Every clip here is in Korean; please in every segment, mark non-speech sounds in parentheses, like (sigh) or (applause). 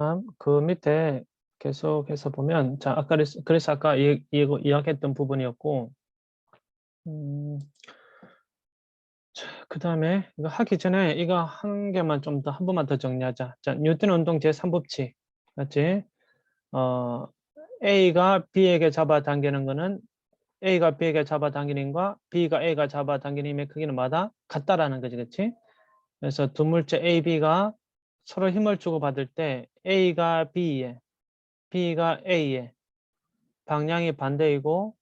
다음 그 밑에 계속해서 보면 자 아까 그래서, 아까 이, 이, 이야기했던 부분이었고 음, 그 다음에 이거 하기 전에 이거 한 개만 좀 더 한 번만 더 정리하자. 자 뉴턴 운동 제3법칙 맞지? 어, A가 B에게 잡아당기는 거는 A가 B에게 잡아당기는 힘과 B가 A가 잡아당기는 힘의 크기는 마다 같다라는 거지, 그렇지? 그래서 두 물체 A, B가 서로 힘을 주고받을 때 A가 B에, B가 A에 방향이 반대이고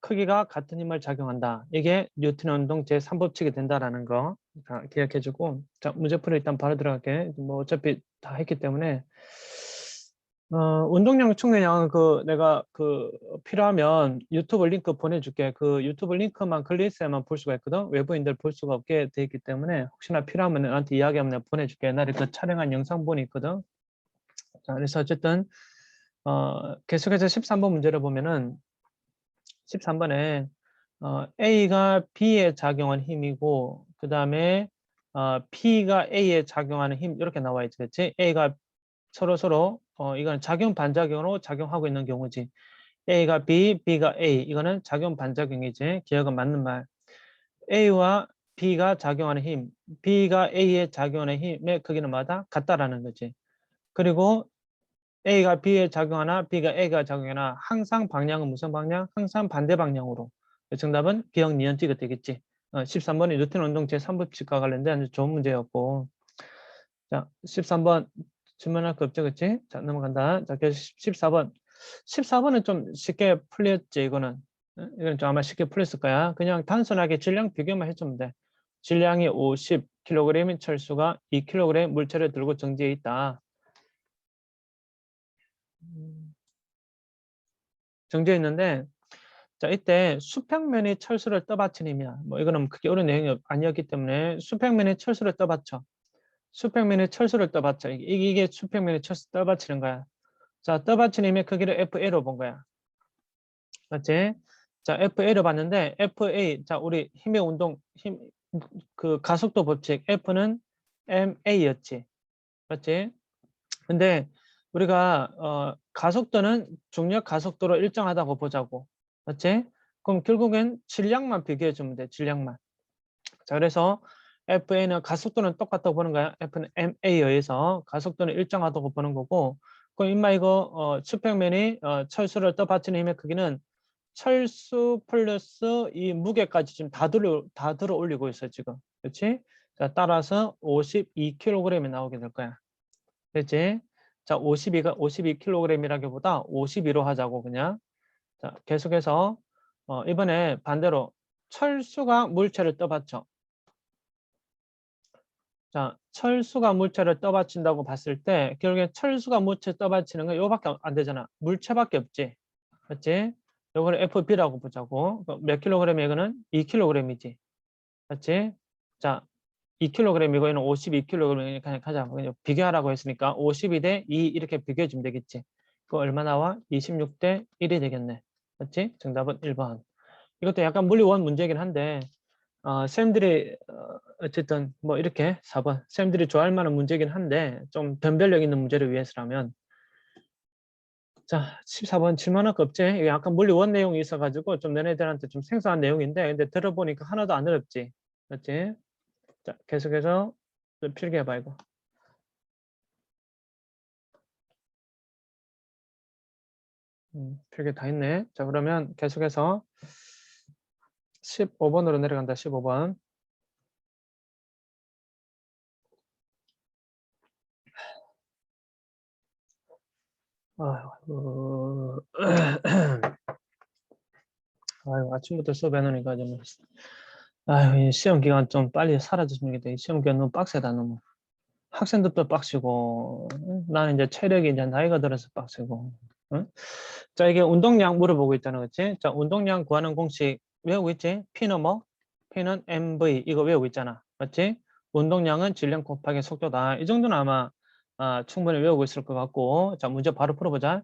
크기가 같은 힘을 작용한다. 이게 뉴턴 운동 제3법칙이 된다라는 거 자, 기억해주고 자 문제풀이 일단 바로 들어갈게. 뭐 어차피 다 했기 때문에 어, 운동량 충분량은 그 내가 그 필요하면 유튜브 링크 보내줄게. 그 유튜브 링크만 클릭해야만 볼 수가 있거든. 외부인들 볼 수가 없게 돼 있기 때문에 혹시나 필요하면 나한테 이야기하면 내가 보내줄게. 옛날에 그 촬영한 영상본이 있거든. 자, 그래서 어쨌든 어, 계속해서 13번 문제를 보면은 13번에 어, A가 B에 작용한 힘이고 그 다음에 어, B가 A에 작용하는 힘 이렇게 나와 있지, 그렇지? A가 서로 서로 어, 이거는 작용 반작용으로 작용하고 있는 경우지. A가 B, B가 A 이거는 작용 반작용이지. 기억은 맞는 말. A와 B가 작용하는 힘, B가 A에 작용하는 힘의 크기는 마다 같다라는 거지. 그리고 A가 B에 작용하나 B가 A가 작용하나 항상 방향은 무슨 방향? 항상 반대 방향으로. 정답은 기억 니은 띠가 되겠지. 어, 13번이 뉴턴 운동 제3법칙과 관련된 아주 좋은 문제였고 자 13번 질문할 거 없죠 그치? 자 넘어간다. 자 그래서 14번 14번은 좀 쉽게 풀렸지 이거는 어? 이건 좀 아마 쉽게 풀렸을 거야. 그냥 단순하게 질량 비교만 해주면 돼. 질량이 50kg인 철수가 2kg 물체를 들고 정지해 있다. 정지해 있는데 자 이때 수평면이 철수를 떠받치는 힘이야. 뭐 이거는 크게 어려운 내용이 아니었기 때문에 수평면이 철수를 떠받쳐. 수평면이 철수를 떠받쳐. 이게, 이게 수평면이 철수 떠받치는 거야. 자 떠받치는 힘의 크기를 FA로 본 거야. 맞지? 자 FA로 봤는데 FA 자 우리 힘의 운동 힘 그 가속도 법칙 F는 MA였지. 맞지? 근데 우리가 어, 가속도는 중력 가속도로 일정하다고 보자고. 맞지? 그럼 결국엔 질량만 비교해 주면 돼. 질량만. 자, 그래서 FA는 가속도는 똑같다고 보는 거야. F는 MA에 의해서 가속도는 일정하다고 보는 거고. 그럼 임마 이거 어, 수평면이 어, 철수를 떠받치는 힘의 크기는 철수 플러스 이 무게까지 지금 다 들어 다 들어 올리고 있어 지금. 그렇지? 자, 따라서 52kg이 나오게 될 거야. 됐지? 자, 52가 52kg이라기보다 52로 하자고 그냥. 자, 계속해서 어, 이번에 반대로 철수가 물체를 떠받쳐. 자, 철수가 물체를 떠받친다고 봤을 때 결국에 철수가 물체 떠받치는 건 이거밖에 안 되잖아. 물체밖에 없지. 맞지? 요거를 FB라고 보자고. 몇 킬로그램이 이거는 2킬로그램이지. 맞지? 자, 2kg이고 얘는 52kg 그냥 가자. 그냥 비교하라고 했으니까 52 대 2 이렇게 비교해 주면 되겠지. 그 얼마 나와? 26 대 1이 되겠네. 맞지? 정답은 1번. 이것도 약간 물리원 문제이긴 한데 어, 쌤들이 어, 어쨌든 뭐 이렇게 4번 쌤들이 좋아할 만한 문제이긴 한데 좀 변별력 있는 문제를 위해서라면 자 14번 질문할 거 없지? 이게 약간 물리원 내용이 있어가지고 좀 너네들한테 좀 생소한 내용인데 근데 들어보니까 하나도 안 어렵지? 맞지? 자, 계속해서 필기해봐 이거. 음, 필기 다 했네. 자, 그러면 계속해서 15번으로 내려간다. 15번. 아이고, (clears throat) 아이고 아침부터 수업 해놓으니까 좀 아유, 시험 기간 좀 빨리 사라졌으면 좋겠다. 시험 기간 너무 빡세다, 너무. 학생들도 빡시고, 나는 이제 체력이 이제 나이가 들어서 빡세고. 응? 자, 이게 운동량 물어보고 있잖아, 그치? 자, 운동량 구하는 공식 외우고 있지? P는 뭐? P는 MV, 이거 외우고 있잖아. 맞지? 운동량은 질량 곱하기 속도다. 이 정도는 아마 아, 충분히 외우고 있을 것 같고. 자, 문제 바로 풀어보자.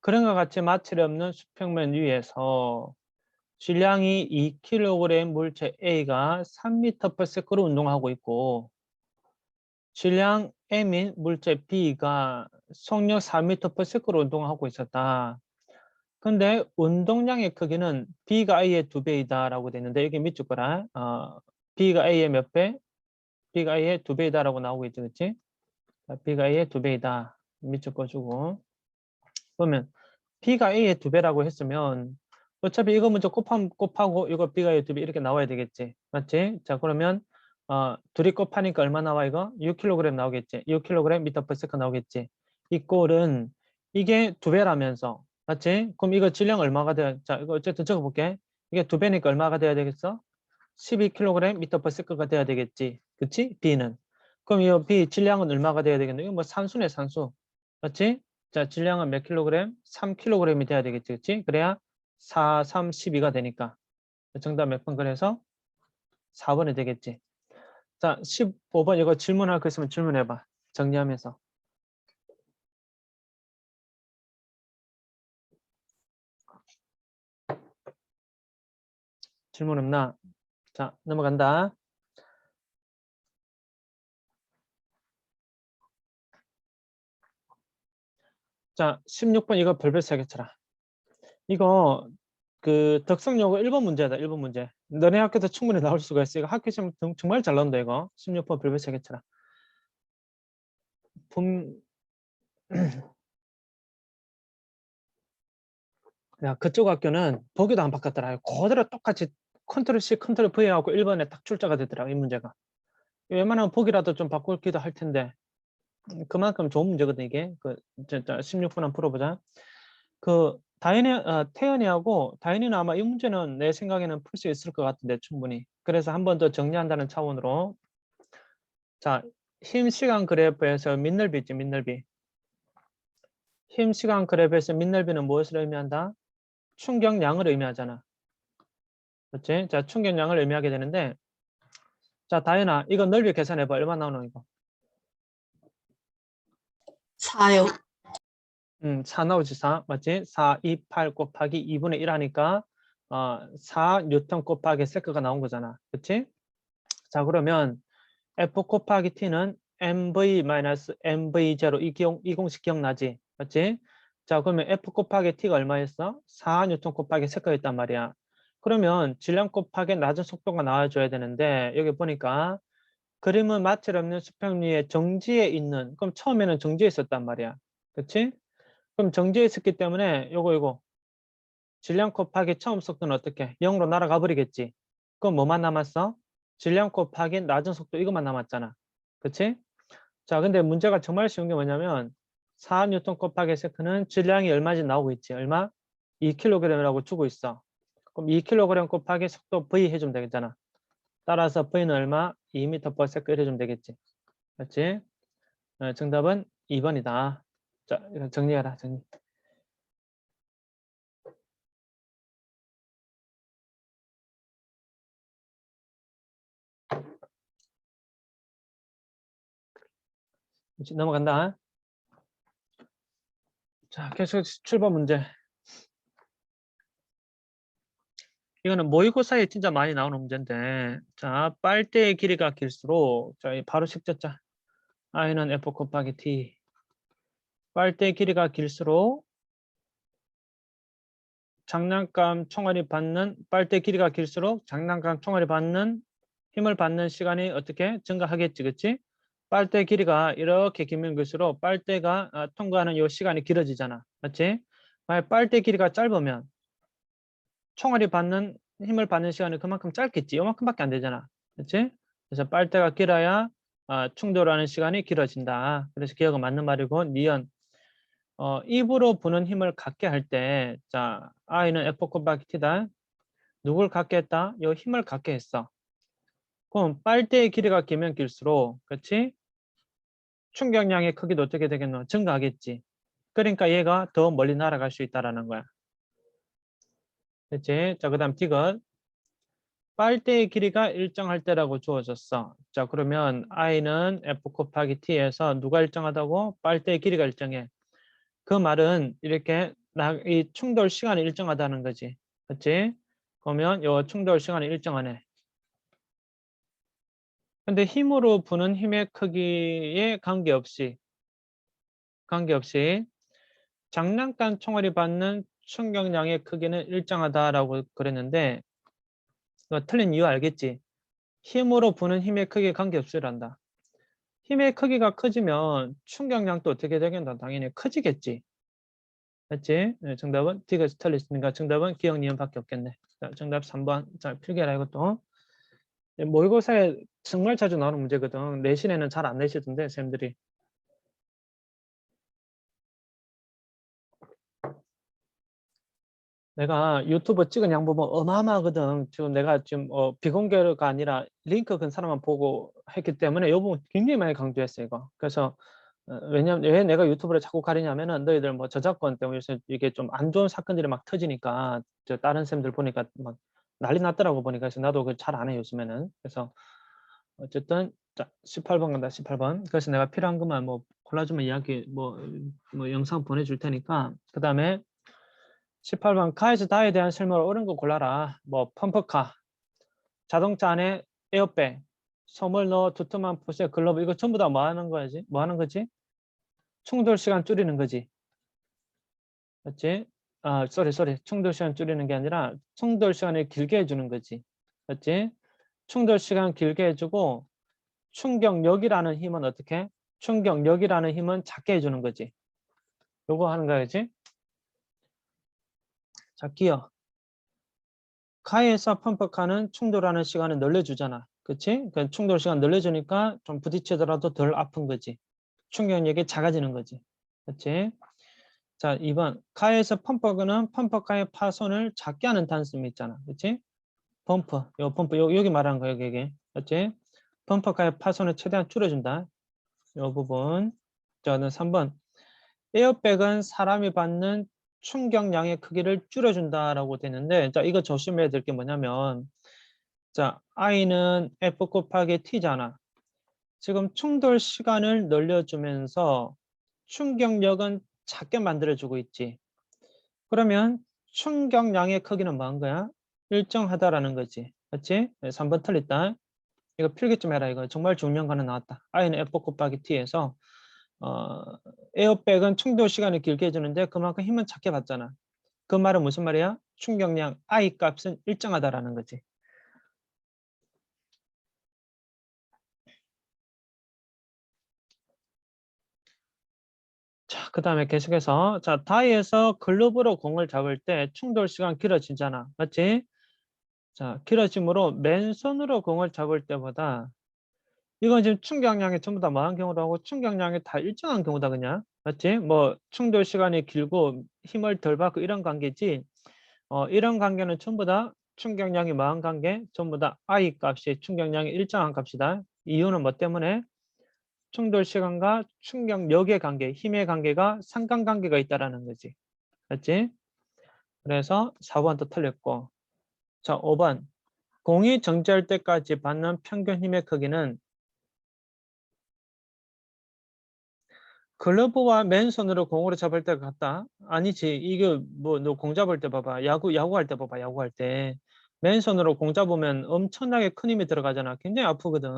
그런 것 같이 마찰이 없는 수평면 위에서 질량이 2kg 물체 A가 3m/s로 운동하고 있고 질량 M인 물체 B가 속력 4m/s로 운동하고 있었다. 근데 운동량의 크기는 B가 A의 두 배이다라고 돼 있는데 여기 밑줄 거라. 어, B가 A의 몇 배? B가 A의 두 배이다라고 나오고 있죠, 그렇지? B가 A의 두 배이다. 밑줄 꺼주고 그러면 B가 A의 두 배라고 했으면 어차피 이거 먼저 곱함, 곱하고 이거 B가 A의 두 배 이렇게 나와야 되겠지, 맞지? 자 그러면 어, 둘이 곱하니까 얼마 나와 이거? 6kg 나오겠지. 6kg 미터 per second 나오겠지. 이 꼴은 이게 두 배라면서 맞지? 그럼 이거 질량 얼마가 돼야 자 이거 어쨌든 적어볼게. 이게 두 배니까 얼마가 돼야 되겠어? 12kg 미터 per second가 돼야 되겠지. 그치? B는. 그럼 이 B 질량은 얼마가 돼야 되겠노? 이거 뭐 산수네 산수. 맞지? 자 질량은 몇 킬로그램? 3kg이 돼야 되겠지. 그치? 그래야 4, 3, 12가 되니까. 정답 몇 번 그래서 4번이 되겠지. 자, 15번 이거 질문할 거 있으면 질문해봐. 정리하면서. 질문 없나? 자, 넘어간다. 자, 16번 이거 별별 세겠더라. 이거 그 덕성여고 1번 문제다. 1번 문제. 너네 학교도 충분히 나올 수가 있어. 이거 학교 시험 정- 정말 잘 나온다 이거. 16번 별별 세겠더라. 분... (clears throat) 야, 그쪽 학교는 보기도 안 바꿨더라. 그대로 똑같이 컨트롤 C, 컨트롤 V 하고 1번에 딱 출제가 되더라. 이 문제가. 웬만하면 보기라도 좀 바꿀기도 할 텐데 음, 그만큼 좋은 문제거든 이게. 그 진짜 16분 한번 풀어보자. 그 다인이 어, 태연이하고 다인이는 아마 이 문제는 내 생각에는 풀 수 있을 것 같은데 충분히. 그래서 한 번 더 정리한다는 차원으로 자, 힘 시간 그래프에서 민넓이 있지, 민넓이. 힘 시간 그래프에서 민넓이는 무엇을 의미한다? 충격량을 의미하잖아. 그렇지? 자, 충격량을 의미하게 되는데 자, 다현아, 이거 넓이 계산해 봐. 얼마 나오노 이거? 4요. 음, 4 나오지 4 맞지? 4, 2, 8 곱하기 2분의 1 하니까 어, 4 뉴턴 곱하기 세크가 나온 거잖아. 그치? 자 그러면 F 곱하기 T는 MV-MV0 이, 기용, 이 공식 기억나지? 맞지? 자 그러면 F 곱하기 T가 얼마였어? 4 뉴턴 곱하기 세크였단 말이야. 그러면 질량 곱하기 낮은 속도가 나와줘야 되는데 여기 보니까 그림은 마찰 없는 수평리에 정지에 있는 그럼 처음에는 정지에 있었단 말이야. 그치? 그럼 정지에 있었기 때문에 요거 요거. 질량 곱하기 처음 속도는 어떻게? 0으로 날아가 버리겠지. 그럼 뭐만 남았어? 질량 곱하기 낮은 속도 이것만 남았잖아. 그치? 자 근데 문제가 정말 쉬운 게 뭐냐면 4 뉴턴 곱하기 세크는 질량이 얼마인지 나오고 있지. 얼마? 2kg이라고 주고 있어 그럼 2kg 곱하기 속도 v 해주면 되겠잖아 따라서 v는 얼마 2m/s 해주면 되겠지 맞지 어, 정답은 2번이다 자, 이거 정리해라, 정리. 넘어간다. 자, 계속 7번 문제. 이거는 모의고사에 진짜 많이 나오는 문제인데, 자, 빨대의 길이가 길수록, 자, 바로 식자자. i는 f 곱하기 t. 빨대 길이가 길수록 장난감 총알이 받는 빨대 길이가 길수록 장난감 총알이 받는 힘을 받는 시간이 어떻게 증가하겠지 그치 빨대 길이가 이렇게 길면 길수록 빨대가 아, 통과하는 이 시간이 길어지잖아 맞지 만약 빨대 길이가 짧으면 총알이 받는 힘을 받는 시간이 그만큼 짧겠지 이만큼밖에 안 되잖아 그치 그래서 빨대가 길어야 아, 충돌하는 시간이 길어진다 그래서 기억은 맞는 말이고 니은 어, 입으로 부는 힘을 갖게 할 때, 자, 곱하기 T다. 누굴 갖게 했다? 요 힘을 갖게 했어. 그럼 빨대의 길이가 길면 길수록, 그렇지? 충격량의 크기도 어떻게 되겠노? 증가하겠지. 그러니까 얘가 더 멀리 날아갈 수 있다라는 거야. 그렇지? 자, 그 다음 디귿. 빨대의 길이가 일정할 때라고 주어졌어. 자, 그러면 I는 F 곱하기 T에서 누가 일정하다고? 빨대의 길이가 일정해. 그 말은 이렇게 이 충돌 시간이 일정하다는 거지. 그렇지? 그러면 요 충돌 시간이 일정하네. 근데 힘으로 부는 힘의 크기에 관계없이 관계없이 장난감 총알이 받는 충격량의 크기는 일정하다라고 그랬는데 틀린 이유 알겠지? 힘으로 부는 힘의 크기에 관계없이란다. 힘의 크기가 커지면 충격량도 어떻게 되겠다? 당연히 커지겠지. 맞지? 네, 정답은 D가 틀렸으니까 정답은 기억 니은밖에 없겠네. 자, 정답 3번. 자, 필기해라 이것도. 네, 모의고사에 정말 자주 나오는 문제거든. 내신에는 잘 안 내시던데 쌤들이. 내가 유튜브 찍은 양 보면 어마어마하거든. 지금 내가 지금 어, 비공개가 아니라 링크 건 사람만 보고 했기 때문에 이 부분 굉장히 많이 강조했어 이거. 그래서 어, 왜냐면 왜 내가 유튜브를 자꾸 가리냐면은 너희들 뭐 저작권 때문에 요새 이게 좀 안 좋은 사건들이 막 터지니까 저 다른 쌤들 보니까 막 난리 났더라고 보니까 그래서 나도 그 잘 안 해 요즘에는. 그래서 어쨌든 자 18번 간다 18번. 그래서 내가 필요한 것만 뭐 골라주면 이야기 뭐, 뭐 영상 보내줄 테니까 그 다음에 18번 카에서 다에 대한 설명을 옳은 거 골라라. 뭐 펌프카, 자동차 안에 에어백, 솜을 넣어 두툼한 푸시에 글러브 이거 전부 다 뭐 하는 거지? 뭐 하는 거지? 충돌 시간 줄이는 거지. 맞지? 아, 쏘리 쏘리. 충돌 시간 줄이는 게 아니라 충돌 시간을 길게 해주는 거지. 맞지? 충돌 시간 길게 해주고 충격력이라는 힘은 어떻게? 충격력이라는 힘은 작게 해주는 거지. 요거 하는 거야지. 자, 기어. 카에서 펌프카는 충돌하는 시간을 늘려주잖아. 그치? 그 충돌 시간 늘려주니까 좀 부딪히더라도 덜 아픈 거지. 충격력이 작아지는 거지. 그치? 자, 2번. 카에서 펌프는 펌프카의 파손을 작게 하는 단점이 있잖아. 그치? 펌프. 요 펌프. 요, 여기 말하는 거야, 여기. 그치? 펌프카의 파손을 최대한 줄여준다. 요 부분. 저는 3번. 에어백은 사람이 받는 충격량의 크기를 줄여준다라고 되는데 자 이거 조심해야 될 게 뭐냐면 자 i는 f 곱하기 t잖아. 지금 충돌 시간을 늘려주면서 충격력은 작게 만들어주고 있지. 그러면 충격량의 크기는 뭐한 거야? 일정하다라는 거지. 맞지? 3번 틀렸다. 이거 필기 좀 해라 이거. 정말 중요한 거는 나왔다. I는 f 곱하기 t에서 어, 에어백은 충돌 시간을 길게 해주는데 그만큼 힘은 작게 받잖아. 그 말은 무슨 말이야? 충격량 I 값은 일정하다라는 거지. 자, 그 다음에 계속해서 자 다이에서 글러브로 공을 잡을 때 충돌 시간 길어지잖아. 맞지? 자, 길어짐으로 맨손으로 공을 잡을 때보다 이건 지금 충격량이 전부 다 뭐한 경우도 하고 충격량이 다 일정한 경우다 그냥 맞지? 뭐 충돌 시간이 길고 힘을 덜 받고 이런 관계지 어, 이런 관계는 전부 다 충격량이 뭐한 관계? 전부 다 I 값이 충격량이 일정한 값이다. 이유는 뭐 때문에? 충돌 시간과 충격력의 관계, 힘의 관계가 상관관계가 있다라는 거지. 맞지? 그래서 4번도 틀렸고 자 5번 공이 정지할 때까지 받는 평균 힘의 크기는 글러브와 맨손으로 공으로 잡을 때 같다? 아니지. 이게 뭐 너 공 잡을 때 봐봐. 야구 야구할 때 봐봐. 야구할 때 맨손으로 공 잡으면 엄청나게 큰 힘이 들어가잖아. 굉장히 아프거든.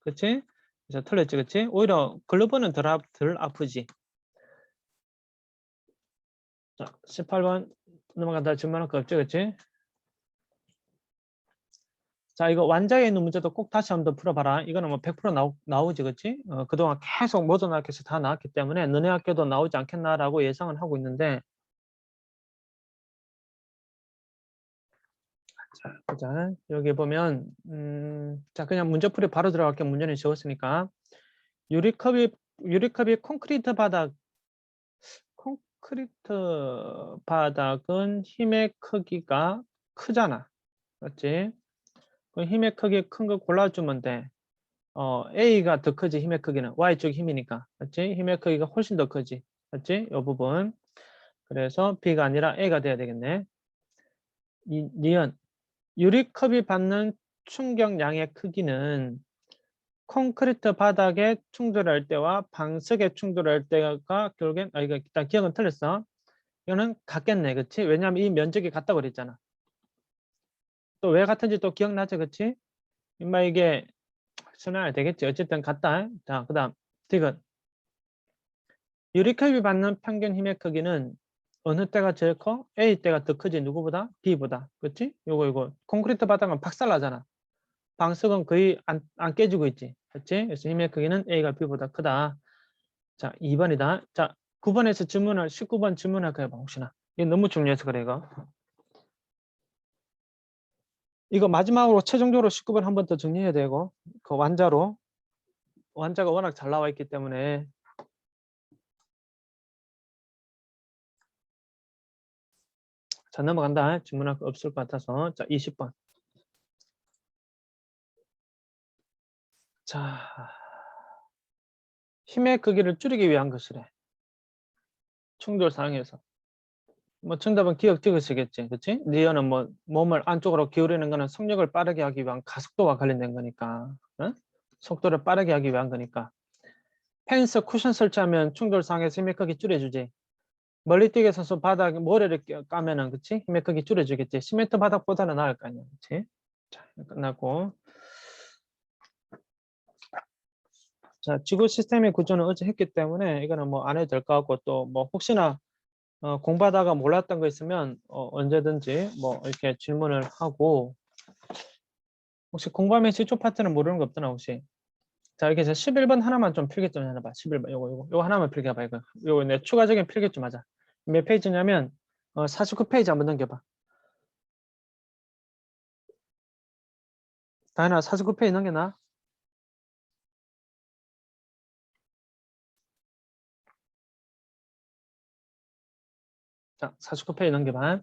그렇지? 그래서 틀렸지, 그렇지? 오히려 글러브는 덜, 아, 덜 아프지. 자, 18번 넘어간다. 질문할 거 없지, 그렇지? 자, 이거 완자에 있는 문제도 꼭 다시 한번 더 풀어봐라. 이거는 뭐 100% 나오, 나오지, 그치? 어, 그동안 계속 모든 학교에서 다 나왔기 때문에 너네 학교도 나오지 않겠나라고 예상은 하고 있는데 자, 보자. 여기 보면 음, 자, 그냥 문제풀이 바로 들어갈게 문제는 쉬웠으니까 유리컵이 유리컵이 콘크리트 바닥 콘크리트 바닥은 힘의 크기가 크잖아. 맞지? 그 힘의 크기 큰 거 골라주면 돼. 어, A가 더 크지 힘의 크기는. Y쪽 힘이니까. 맞지? 힘의 크기가 훨씬 더 크지. 맞지? 이 부분. 그래서 B가 아니라 A가 돼야 되겠네. 이, 니은. 유리컵이 받는 충격량의 크기는 콘크리트 바닥에 충돌할 때와 방석에 충돌할 때가 결국엔 아 이거 일단 기억은 틀렸어. 이거는 같겠네. 그치? 왜냐하면 이 면적이 같다고 그랬잖아 또 왜 같은지 또 기억나죠 그치? 임마 이게 설명이 되겠지. 어쨌든 같다. 자, 그 다음 디귿. 유리컵이 받는 평균 힘의 크기는 어느 때가 제일 커? A 때가 더 크지 누구보다? B보다. 그렇지? 요거 요거 콘크리트 바닥은 박살나잖아. 방석은 거의 안, 안 깨지고 있지. 그렇지? 그래서 힘의 크기는 A가 B보다 크다. 자, 2번이다. 자, 9번에서 질문을 19번 질문할 거야, 혹시나. 이게 너무 중요해서 그래 이거. 이거 마지막으로 최종적으로 19번 한 번 더 정리해야 되고 그 완자로. 완자가 워낙 잘 나와 있기 때문에. 자 넘어간다. 질문할 거 없을 것 같아서. 자 20번. 자 힘의 크기를 줄이기 위한 것이래. 충돌 상황에서 뭐 정답은 기억 찍으시겠지 그치? 리어는 뭐 몸을 안쪽으로 기울이는 거는 속력을 빠르게 하기 위한 가속도와 관련된 거니까 어? 속도를 빠르게 하기 위한 거니까. 펜스 쿠션 설치하면 충돌 상황에서 힘의 크기 줄여주지. 멀리 뛰게 서서 바닥에 모래를 끼- 까면은 그치? 힘의 크기 줄여주겠지. 시멘트 바닥보다는 나을 거 아니야 그치? 자 끝났고. 자 지구 시스템의 구조는 어제 했기 때문에 이거는 뭐 안 해도 될 것 같고 또 뭐 혹시나 어, 공부하다가 몰랐던 거 있으면 어, 언제든지 뭐 이렇게 질문을 하고. 혹시 공부하면 시초 파트는 모르는 거 없더나 혹시? 자 이렇게 해서 11번 하나만 좀 필기 좀 해놔봐. 11번. 요거 요거. 요거 하나만 필기해봐 이거. 요거 내 추가적인 필기 좀 하자. 몇 페이지냐면 어, 49페이지 한번 넘겨봐. 다현아 49페이지 넘겨놔 자 49페이지 넘겨봐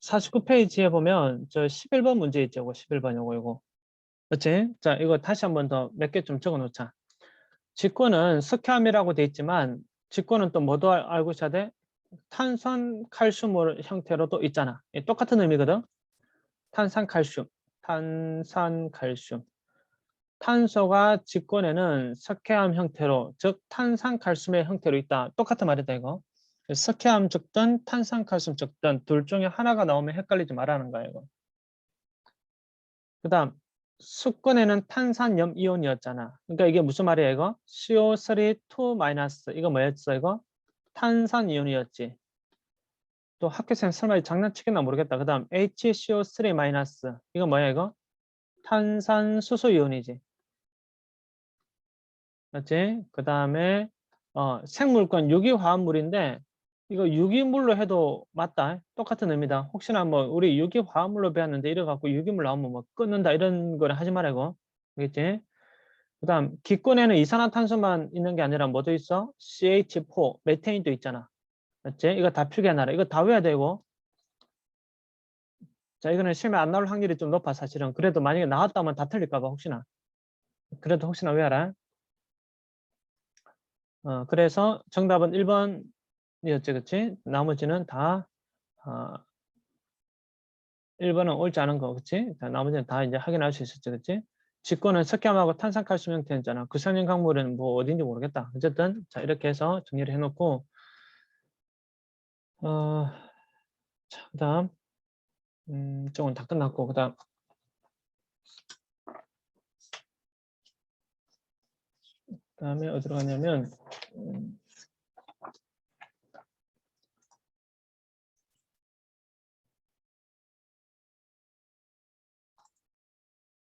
49페이지에 보면 저 11번 문제 있죠 요거 11번 요거 요거 그렇지? 자, 이거 다시 한번 더 몇 개 좀 적어 놓자. 직권은 스키암이라고 돼 있지만 직권은 또 뭐도 알- 알고 있어야 돼? 탄산 칼슘 형태로도 있잖아. 이 똑같은 의미거든. 탄산 칼슘, 탄산 칼슘. 탄소가 직권에는 석회암 형태로, 즉 탄산 칼슘의 형태로 있다. 똑같은 말이다 이거. 석회암 적든 탄산 칼슘 적든 둘 중에 하나가 나오면 헷갈리지 말라는 거야 이거. 그다음 수권에는 탄산염 이온이었잖아. 그러니까 이게 무슨 말이야 이거? CO3 2 마이너스 이거 뭐였어 이거? 탄산 이온이었지. 또 학교생 설마 장난치겠나 모르겠다. 그 다음 HCO3 마이너스 이거 뭐야 이거? 탄산 수소 이온이지. 맞지? 그 다음에 어, 생물권 유기화합물인데 이거 유기물로 해도 맞다. 똑같은 의미다. 혹시나 뭐 우리 유기화합물로 배웠는데 이래 갖고 유기물 나오면 뭐 끊는다 이런 거를 하지 말라고. 알겠지? 그다음 기권에는 이산화탄소만 있는 게 아니라 뭐도 있어? CH4, 메테인도 있잖아. 맞지? 이거 다 필기해놔라. 이거 다 외워야 되고. 자, 이거는 시험에 안 나올 확률이 좀 높아 사실은. 그래도 만약에 나왔다면 다 틀릴까 봐 혹시나. 그래도 혹시나 외워라. 어, 그래서 정답은 1번 이었지, 그치? 나머지는 다, 어, 1번은 옳지 않은 거, 그치? 자, 나머지는 다 이제 확인할 수 있었지, 그치? 직권은 석회암하고 탄산칼슘 형태였잖아. 그 성형 강물은 뭐 어딘지 모르겠다. 어쨌든, 자, 이렇게 해서 정리를 해놓고, 어, 자, 그 다음, 음, 이쪽은 다 끝났고, 그 다음, 그 다음에 어디로 가냐면, 음,